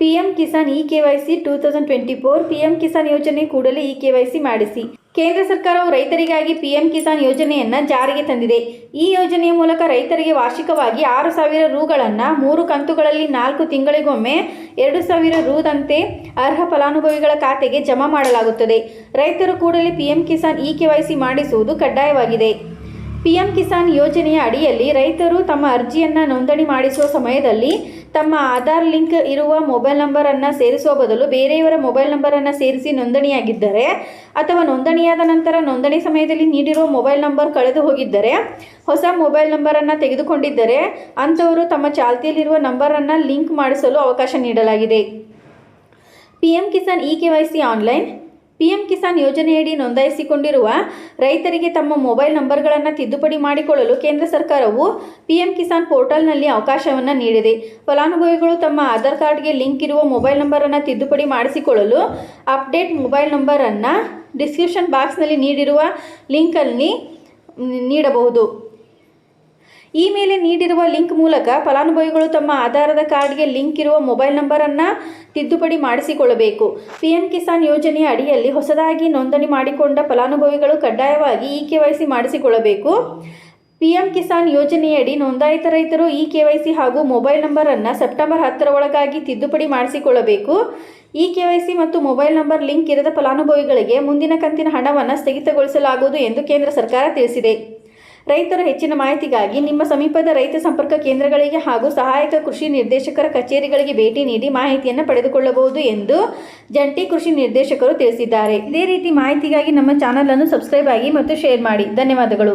PM Kisan e KYC two thousand twenty four PM Kisan ಯೋಜನೆ ಕೂಡಲೇ E KYC ಮಾಡಿಸಿ. ಕೇಂದ್ರ ಸರ್ಕಾರವು ರೈತರಿಗಾಗಿ ಪಿಎಂ ಕಿಸಾನ್ ಯೋಜನೆಯನ್ನು ಜಾರಿಗೆ ತಂದಿದೆ. ಈ ಯೋಜನೆಯ ಮೂಲಕ ರೈತರಿಗೆ ವಾರ್ಷಿಕವಾಗಿ ಆರು ಸಾವಿರ ರುಗಳನ್ನು ಮೂರು ಕಂತುಗಳಲ್ಲಿ ನಾಲ್ಕು ತಿಂಗಳಿಗೊಮ್ಮೆ ಎರಡು ಸಾವಿರ ರುದಂತೆ ಅರ್ಹ ಫಲಾನುಭವಿಗಳ ಖಾತೆಗೆ ಜಮಾ ಮಾಡಲಾಗುತ್ತದೆ. ರೈತರು ಕೂಡಲೇ ಪಿಎಂ ಕಿಸಾನ್ ಇ ಕೆವೈಸಿ ಮಾಡಿಸುವುದು ಕಡ್ಡಾಯವಾಗಿದೆ. ಪಿಎಂ ಕಿಸಾನ್ ಯೋಜನೆಯ ಅಡಿಯಲ್ಲಿ ರೈತರು ತಮ್ಮ ಅರ್ಜಿಯನ್ನು ನೋಂದಣಿ ಮಾಡಿಸುವ ಸಮಯದಲ್ಲಿ ತಮ್ಮ ಆಧಾರ್ ಲಿಂಕ್ ಇರುವ ಮೊಬೈಲ್ ನಂಬರನ್ನು ಸೇರಿಸುವ ಬದಲು ಬೇರೆಯವರ ಮೊಬೈಲ್ ನಂಬರನ್ನು ಸೇರಿಸಿ ನೋಂದಣಿಯಾಗಿದ್ದರೆ ಅಥವಾ ನೋಂದಣಿಯಾದ ನಂತರ ನೋಂದಣಿ ಸಮಯದಲ್ಲಿ ನೀಡಿರುವ ಮೊಬೈಲ್ ನಂಬರ್ ಕಳೆದು ಹೋಗಿದ್ದರೆ, ಹೊಸ ಮೊಬೈಲ್ ನಂಬರನ್ನು ತೆಗೆದುಕೊಂಡಿದ್ದರೆ ಅಂಥವರು ತಮ್ಮ ಚಾಲ್ತಿಯಲ್ಲಿರುವ ನಂಬರನ್ನು ಲಿಂಕ್ ಮಾಡಿಸಲು ಅವಕಾಶ ನೀಡಲಾಗಿದೆ. PM Kisan e K Y C online PM Kisan ಯೋಜನೆಯಡಿ ನೋಂದಾಯಿಸಿಕೊಂಡಿರುವ ರೈತರಿಗೆ ತಮ್ಮ ಮೊಬೈಲ್ ನಂಬರ್ಗಳನ್ನು ತಿದ್ದುಪಡಿ ಮಾಡಿಕೊಳ್ಳಲು ಕೇಂದ್ರ ಸರ್ಕಾರವು ಪಿಎಂ ಕಿಸಾನ್ ಪೋರ್ಟಲ್ನಲ್ಲಿ ಅವಕಾಶವನ್ನು ನೀಡಿದೆ. ಫಲಾನುಭವಿಗಳು ತಮ್ಮ ಆಧಾರ್ ಕಾರ್ಡ್ಗೆ ಲಿಂಕ್ ಇರುವ ಮೊಬೈಲ್ ನಂಬರನ್ನು ತಿದ್ದುಪಡಿ ಮಾಡಿಸಿಕೊಳ್ಳಲು ಅಪ್ಡೇಟ್ ಮೊಬೈಲ್ ನಂಬರನ್ನು ಡಿಸ್ಕ್ರಿಪ್ಷನ್ ಬಾಕ್ಸ್ನಲ್ಲಿ ನೀಡಿರುವ ಲಿಂಕಲ್ಲಿ ನೀಡಬಹುದು. ಈ ಮೇಲೆ ನೀಡಿರುವ ಲಿಂಕ್ ಮೂಲಕ ಫಲಾನುಭವಿಗಳು ತಮ್ಮ ಆಧಾರದ ಕಾರ್ಡ್ಗೆ ಲಿಂಕ್ ಇರುವ ಮೊಬೈಲ್ ನಂಬರನ್ನು ತಿದ್ದುಪಡಿ ಮಾಡಿಸಿಕೊಳ್ಳಬೇಕು. ಪಿಎಂ ಕಿಸಾನ್ ಯೋಜನೆಯ ಅಡಿಯಲ್ಲಿ ಹೊಸದಾಗಿ ನೋಂದಣಿ ಮಾಡಿಕೊಂಡ ಫಲಾನುಭವಿಗಳು ಕಡ್ಡಾಯವಾಗಿ ಇ ಕೆ ವೈ ಸಿ ಮಾಡಿಸಿಕೊಳ್ಳಬೇಕು. ಪಿಎಂ ಕಿಸಾನ್ ಯೋಜನೆಯಡಿ ನೋಂದಾಯಿತ ರೈತರು ಇ ಕೆ ವೈ ಸಿ ಹಾಗೂ ಮೊಬೈಲ್ ನಂಬರನ್ನು ಸೆಪ್ಟೆಂಬರ್ ಹತ್ತರ ಒಳಗಾಗಿ ತಿದ್ದುಪಡಿ ಮಾಡಿಸಿಕೊಳ್ಳಬೇಕು. ಇ ಕೆ ವೈ ಸಿ ಮತ್ತು ಮೊಬೈಲ್ ನಂಬರ್ ಲಿಂಕ್ ಇರದ ಫಲಾನುಭವಿಗಳಿಗೆ ಮುಂದಿನ ಕಂತಿನ ಹಣವನ್ನು ಸ್ಥಗಿತಗೊಳಿಸಲಾಗುವುದು ಎಂದು ಕೇಂದ್ರ ಸರ್ಕಾರ ತಿಳಿಸಿದೆ. ರೈತರು ಹೆಚ್ಚಿನ ಮಾಹಿತಿಗಾಗಿ ನಿಮ್ಮ ಸಮೀಪದ ರೈತ ಸಂಪರ್ಕ ಕೇಂದ್ರಗಳಿಗೆ ಹಾಗೂ ಸಹಾಯಕ ಕೃಷಿ ನಿರ್ದೇಶಕರ ಕಚೇರಿಗಳಿಗೆ ಭೇಟಿ ನೀಡಿ ಮಾಹಿತಿಯನ್ನು ಪಡೆದುಕೊಳ್ಳಬಹುದು ಎಂದು ಜಂಟಿ ಕೃಷಿ ನಿರ್ದೇಶಕರು ತಿಳಿಸಿದ್ದಾರೆ. ಇದೇ ರೀತಿ ಮಾಹಿತಿಗಾಗಿ ನಮ್ಮ ಚಾನಲ್ ಅನ್ನು ಸಬ್ಸ್ಕ್ರೈಬ್ ಆಗಿ ಮತ್ತು ಶೇರ್ ಮಾಡಿ. ಧನ್ಯವಾದಗಳು.